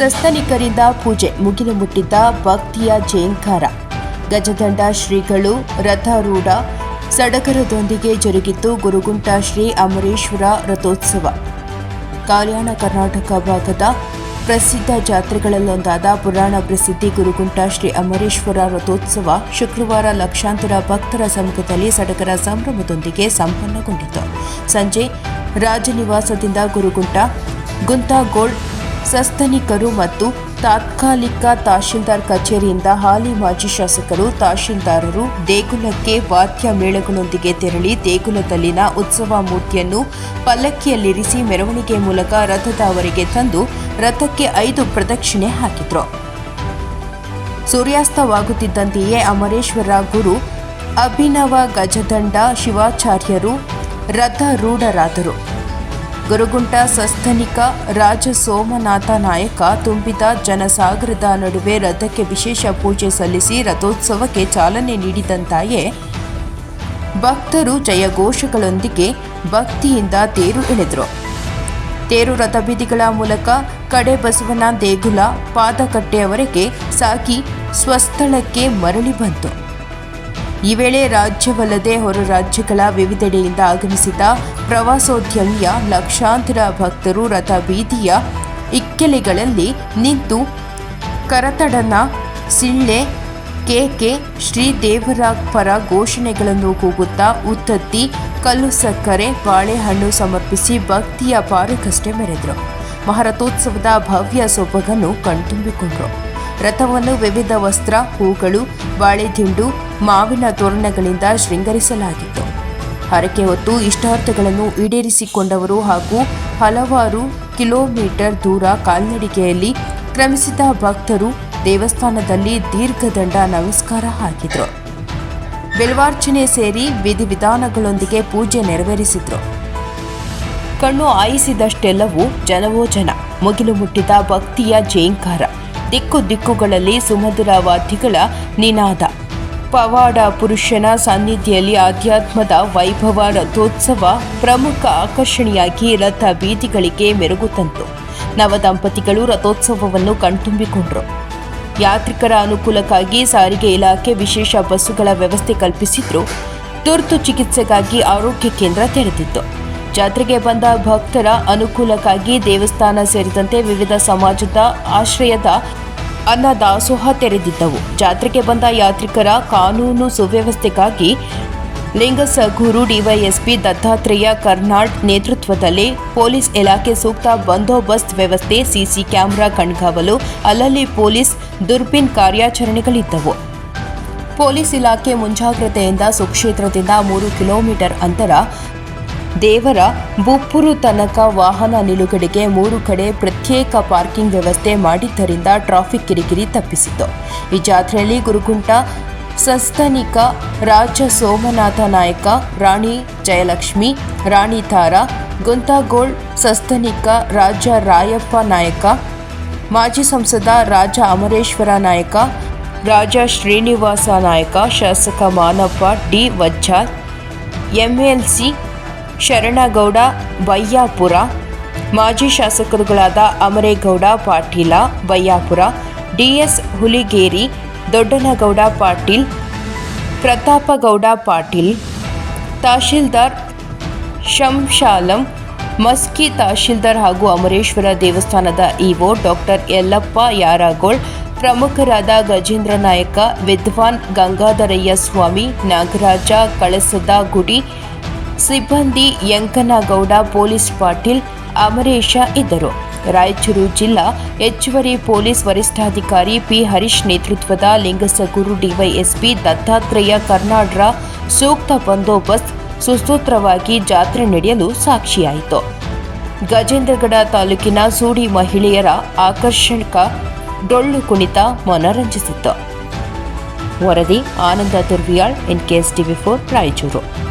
ಸಸ್ತನಿಕರಿಂದ ಪೂಜೆ ಮುಗಿಲು ಮುಟ್ಟಿದ್ದ ಭಕ್ತಿಯ ಜೇಂಕಾರ. ಗಜದಂಡ ಶ್ರೀಗಳು ರಥಾರೂಢ ಸಡಗರದೊಂದಿಗೆ ಜರುಗಿತು ಗುರುಗುಂಟ ಶ್ರೀ ಅಮರೇಶ್ವರ ರಥೋತ್ಸವ. ಕಲ್ಯಾಣ ಕರ್ನಾಟಕ ಭಾಗದ ಪ್ರಸಿದ್ಧ ಜಾತ್ರೆಗಳಲ್ಲೊಂದಾದ ಪುರಾಣ ಪ್ರಸಿದ್ಧಿ ಗುರುಗುಂಟ ಶ್ರೀ ಅಮರೇಶ್ವರ ರಥೋತ್ಸವ ಶುಕ್ರವಾರ ಲಕ್ಷಾಂತರ ಭಕ್ತರ ಸಮ್ಮುಖದಲ್ಲಿ ಸಡಗರ ಸಂಭ್ರಮದೊಂದಿಗೆ ಸಂಪನ್ನಗೊಂಡಿತು. ಸಂಜೆ ರಾಜನಿವಾಸದಿಂದ ಗುರುಗುಂಟ ಗುಂತಾಗೋಳ್ ಸಸ್ತನಿಕರು ಮತ್ತು ತಾತ್ಕಾಲಿಕ ತಹಶೀಲ್ದಾರ್ ಕಚೇರಿಯಿಂದ ಹಾಲಿ ಮಾಜಿ ಶಾಸಕರು, ತಹಶೀಲ್ದಾರರು ದೇಗುಲಕ್ಕೆ ವಾದ್ಯ ಮೇಳಗಳೊಂದಿಗೆ ತೆರಳಿ ದೇಗುಲದಲ್ಲಿನ ಉತ್ಸವ ಮೂರ್ತಿಯನ್ನು ಪಲ್ಲಕ್ಕಿಯಲ್ಲಿರಿಸಿ ಮೆರವಣಿಗೆ ಮೂಲಕ ರಥದವರೆಗೆ ತಂದು ರಥಕ್ಕೆ ಐದು ಪ್ರದಕ್ಷಿಣೆ ಹಾಕಿದರು. ಸೂರ್ಯಾಸ್ತವಾಗುತ್ತಿದ್ದಂತೆಯೇ ಅಮರೇಶ್ವರ ಗುರು ಅಭಿನವ ಗಜದಂಡ ಶಿವಾಚಾರ್ಯರು ರಥರೂಢರಾದರು. ಗುರುಗುಂಟ ಸಸ್ತನಿಕ ರಾಜ ಸೋಮನಾಥ ನಾಯಕ ತುಂಬಿದ ಜನಸಾಗರದ ನಡುವೆ ರಥಕ್ಕೆ ವಿಶೇಷ ಪೂಜೆ ಸಲ್ಲಿಸಿ ರಥೋತ್ಸವಕ್ಕೆ ಚಾಲನೆ ನೀಡಿದಂತಾಯೇ ಭಕ್ತರು ಜಯಘೋಷಗಳೊಂದಿಗೆ ಭಕ್ತಿಯಿಂದ ತೇರು ಎಳೆದರು ತೇರು ರಥಬೀದಿಗಳ ಮೂಲಕ ಕಡೆ ಬಸವನ ದೇಗುಲ ಪಾದಕಟ್ಟೆಯವರೆಗೆ ಸಾಗಿ ಸ್ವಸ್ಥಳಕ್ಕೆ ಮರಳಿ ಬಂತು. ಈ ವೇಳೆ ರಾಜ್ಯವಲ್ಲದೆ ಹೊರ ರಾಜ್ಯಗಳ ವಿವಿಧೆಡೆಯಿಂದ ಆಗಮಿಸಿದ ಪ್ರವಾಸೋದ್ಯಮಿಯ ಲಕ್ಷಾಂತರ ಭಕ್ತರು ರಥ ಬೀದಿಯ ಇಕ್ಕೆಲೆಗಳಲ್ಲಿ ನಿಂತು ಕರತಡನ ಸಿಳ್ಳೆ, ಕೇಕೆ ಶ್ರೀದೇವರ ಪರ ಘೋಷಣೆಗಳನ್ನು ಕೂಗುತ್ತಾ ಉತ್ತತ್ತಿ ಕಲ್ಲು ಸಕ್ಕರೆ ಬಾಳೆಹಣ್ಣು ಸಮರ್ಪಿಸಿ ಭಕ್ತಿಯ ಪಾರುಕಷ್ಟೇ ಮೆರೆದರು. ಮಹಾರಥೋತ್ಸವದ ಭವ್ಯ ಸೊಬಗನ್ನು ಕಣ್ತುಂಬಿಕೊಂಡರು. ರಥವನ್ನು ವಿವಿಧ ವಸ್ತ್ರ, ಹೂಗಳು, ಬಾಳೆದಿಂಡು, ಮಾವಿನ ತೋರಣಗಳಿಂದ ಶೃಂಗರಿಸಲಾಗಿತ್ತು. ಹರಕೆ ಹೊತ್ತು ಇಷ್ಟಾರ್ಥಗಳನ್ನು ಈಡೇರಿಸಿಕೊಂಡವರು ಹಾಗೂ ಹಲವಾರು ಕಿಲೋಮೀಟರ್ ದೂರ ಕಾಲ್ನಡಿಗೆಯಲ್ಲಿ ಕ್ರಮಿಸಿದ ಭಕ್ತರು ದೇವಸ್ಥಾನದಲ್ಲಿ ದೀರ್ಘದಂಡ ನಮಸ್ಕಾರ ಹಾಕಿದರು. ಬೆಲ್ವಾರ್ಚನೆ ಸೇರಿ ವಿಧಿವಿಧಾನಗಳೊಂದಿಗೆ ಪೂಜೆ ನೆರವೇರಿಸಿದ್ರು. ಕಣ್ಣು ಆಯಿಸಿದಷ್ಟೆಲ್ಲವೂ ಜನವೋ ಜನ ಮುಗಿಲು ಮುಟ್ಟಿದ ಭಕ್ತಿಯ ಜೇಂಕಾರ, ದಿಕ್ಕು ದಿಕ್ಕುಗಳಲ್ಲಿ ಸುಮಧುರ ವಾದ್ಯಗಳ ನಿನಾದ. ಪವಾಡ ಪುರುಷನ ಸಾನ್ನಿಧ್ಯದಲ್ಲಿ ಆಧ್ಯಾತ್ಮದ ವೈಭವ ರಥೋತ್ಸವ ಪ್ರಮುಖ ಆಕರ್ಷಣೆಯಾಗಿ ರಥ ಬೀದಿಗಳಿಗೆ ಮೆರುಗು ತಂತು ನವದಂಪತಿಗಳು ರಥೋತ್ಸವವನ್ನು ಕಣ್ತುಂಬಿಕೊಂಡರು. ಯಾತ್ರಿಕರ ಅನುಕೂಲಕ್ಕಾಗಿ ಸಾರಿಗೆ ಇಲಾಖೆ ವಿಶೇಷ ಬಸ್ಸುಗಳ ವ್ಯವಸ್ಥೆ ಕಲ್ಪಿಸಿದ್ರು. ತುರ್ತು ಚಿಕಿತ್ಸೆಗಾಗಿ ಆರೋಗ್ಯ ಕೇಂದ್ರ ತೆರೆದಿತ್ತು. ಜಾತ್ರೆಗೆ ಬಂದ ಭಕ್ತರ ಅನುಕೂಲಕ್ಕಾಗಿ ದೇವಸ್ಥಾನ ಸೇರಿದಂತೆ ವಿವಿಧ ಸಮಾಜದ ಆಶ್ರಯದ ಅನ್ನ ದಾಸೋಹ ತೆರೆದಿದ್ದವು. ಜಾತ್ರೆಗೆ ಬಂದ ಯಾತ್ರಿಕರ ಕಾನೂನು ಸುವ್ಯವಸ್ಥೆಗಾಗಿ ಲಿಂಗಸಗೂರು ಡಿವೈಎಸ್ಪಿ ದತ್ತಾತ್ರೇಯ ಕರ್ನಾಡ್ ನೇತೃತ್ವದಲ್ಲಿ ಪೊಲೀಸ್ ಇಲಾಖೆ ಸೂಕ್ತ ಬಂದೋಬಸ್ತ್ ವ್ಯವಸ್ಥೆ, ಸಿಸಿ ಕ್ಯಾಮೆರಾ ಕಣ್ಗಾವಲು, ಅಲ್ಲಲ್ಲಿ ಪೊಲೀಸ್ ದುರ್ಬಿನ್ ಕಾರ್ಯಾಚರಣೆಗಳಿದ್ದವು. ಪೊಲೀಸ್ ಇಲಾಖೆ ಮುಂಜಾಗ್ರತೆಯಿಂದ ಸುಕ್ಷೇತ್ರದಿಂದ ಮೂರು ಕಿಲೋಮೀಟರ್ ಅಂತರ ದೇವರ ಬುಪ್ಪುರು ತನಕ ವಾಹನ ನಿಲುಗಡೆಗೆ ಮೂರು ಕಡೆ ಪ್ರತ್ಯೇಕ ಪಾರ್ಕಿಂಗ್ ವ್ಯವಸ್ಥೆ ಮಾಡಿದ್ದರಿಂದ ಟ್ರಾಫಿಕ್ ಕಿರಿಕಿರಿ ತಪ್ಪಿಸಿತು ಈ ಜಾತ್ರೆಯಲ್ಲಿ ಗುರುಗುಂಟ ಸಸ್ತನಿಕ ರಾಜ ಸೋಮನಾಥ ನಾಯಕ, ರಾಣಿ ಜಯಲಕ್ಷ್ಮಿ, ರಾಣಿ ತಾರ, ಗುಂತಾಗೋಳ್ ಸಸ್ತನಿಕ ರಾಜ ರಾಯಪ್ಪ ನಾಯಕ, ಮಾಜಿ ಸಂಸದ ರಾಜ ಅಮರೇಶ್ವರ ನಾಯಕ, ರಾಜ ಶ್ರೀನಿವಾಸ ನಾಯಕ, ಶಾಸಕ ಮಾನಪ್ಪ, ಡಿ ವಜ್ಜಾರ್, ಎಂಎಲ್ಸಿ ಶರಣಗೌಡ ಬಯ್ಯಾಪುರ ಮಾಜಿ ಶಾಸಕರುಗಳಾದ ಅಮರೇಗೌಡ, ಪಾಟೀಲ ಬಯ್ಯಾಪುರ ಡಿಎಸ್ ಹುಲಿಗೇರಿ, ದೊಡ್ಡನಗೌಡ, ಪಾಟೀಲ್. ಪ್ರತಾಪಗೌಡ, ಪಾಟೀಲ್. ತಹಶೀಲ್ದಾರ್ ಶಂಶಾಲಂ, ಮಸ್ಕಿ ತಹಶೀಲ್ದಾರ್ ಹಾಗೂ ಅಮರೇಶ್ವರ ದೇವಸ್ಥಾನದ ಇಒ ಡಾಕ್ಟರ್ ಯಲ್ಲಪ್ಪ ಯಾರಾಗೋಳ್, ಪ್ರಮುಖರಾದ ಗಜೇಂದ್ರ ನಾಯಕ, ವಿದ್ವಾನ್ ಗಂಗಾಧರಯ್ಯ ಸ್ವಾಮಿ, ನಾಗರಾಜ ಕಳಸದ ಗುಡಿ ಸಿಬ್ಬಂದಿ ಯಂಕನಗೌಡ ಪೊಲೀಸ್ ಪಾಟೀಲ್ ಅಮರೇಶ ಇದ್ದರು. ರಾಯಚೂರು ಜಿಲ್ಲಾ ಹೆಚ್ಚುವರಿ ಪೊಲೀಸ್ ವರಿಷ್ಠಾಧಿಕಾರಿ ಪಿ ಹರೀಶ್ ನೇತೃತ್ವದ ಲಿಂಗಸಗುರು ಡಿವೈಎಸ್ಪಿ ದತ್ತಾತ್ರೇಯ ಕರ್ನಾಡ್ರ ಸೂಕ್ತ ಬಂದೋಬಸ್ತ್ ಸುಸೂತ್ರವಾಗಿ ಜಾತ್ರೆ ನಡೆಯಲು ಸಾಕ್ಷಿಯಾಯಿತು. ಗಜೇಂದ್ರಗಡ ತಾಲೂಕಿನ ಸೂಡಿ ಮಹಿಳೆಯರ ಆಕರ್ಷಕ ಡೊಳ್ಳು ಕುಣಿತ ಮನರಂಜಿಸಿತ್ತು. ವರದಿ Ananda Turviyal N TV four, Raichur.